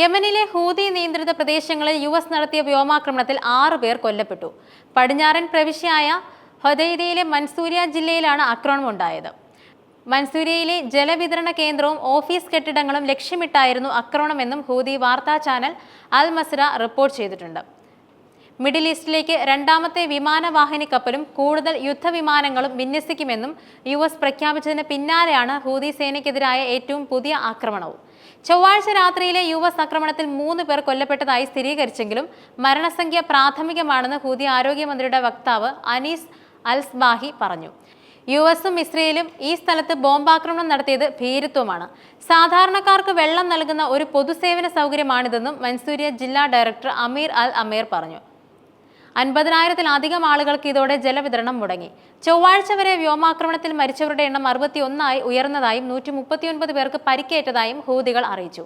യമനിലെ ഹൂതി നിയന്ത്രിത പ്രദേശങ്ങളിൽ യു എസ് നടത്തിയ വ്യോമാക്രമണത്തിൽ ആറ് പേർ കൊല്ലപ്പെട്ടു. പടിഞ്ഞാറൻ പ്രവിശ്യയായ ഹൊദൈദയിലെ മൻസൂരിയ ജില്ലയിലാണ് ആക്രമണം ഉണ്ടായത് മൻസൂരിയയിലെ ജലവിതരണ കേന്ദ്രവും ഓഫീസ് കെട്ടിടങ്ങളും ലക്ഷ്യമിട്ടായിരുന്നു ആക്രമണമെന്നും ഹൂതി വാർത്താ ചാനൽ അൽ മസ്ര റിപ്പോർട്ട് ചെയ്തിട്ടുണ്ട്. മിഡിൽ ഈസ്റ്റിലേക്ക് രണ്ടാമത്തെ വിമാനവാഹിനി കപ്പലും കൂടുതൽ യുദ്ധവിമാനങ്ങളും വിന്യസിക്കുമെന്നും യു എസ് പ്രഖ്യാപിച്ചതിന് പിന്നാലെയാണ് ഹൂതി സേനയ്ക്കെതിരായ ഏറ്റവും പുതിയ ആക്രമണവും. ചൊവ്വാഴ്ച രാത്രിയിലെ യു എസ് ആക്രമണത്തിൽ മൂന്ന് പേർ കൊല്ലപ്പെട്ടതായി സ്ഥിരീകരിച്ചെങ്കിലും മരണസംഖ്യ പ്രാഥമികമാണെന്ന് ഹൂതി ആരോഗ്യമന്ത്രിയുടെ വക്താവ് അനീസ് അൽസ്ബാഹി പറഞ്ഞു. യു എസും ഇസ്രയേലും ഈ സ്ഥലത്ത് ബോംബാക്രമണം നടത്തിയത് ഭീരുത്വമാണ്. സാധാരണക്കാർക്ക് വെള്ളം നൽകുന്ന ഒരു പൊതുസേവന സൗകര്യമാണിതെന്നും മൻസൂരിയ ജില്ലാ ഡയറക്ടർ അമീർ അൽ അമീർ പറഞ്ഞു. അൻപതിനായിരത്തിലധികം ആളുകൾക്ക് ഇതോടെ ജലവിതരണം മുടങ്ങി. ചൊവ്വാഴ്ച വരെ വ്യോമാക്രമണത്തിൽ മരിച്ചവരുടെ എണ്ണം അറുപത്തിയൊന്നായി ഉയർന്നതായും നൂറ്റി മുപ്പത്തിയൊൻപത് പേർക്ക് പരിക്കേറ്റതായും ഹൂതികൾ അറിയിച്ചു.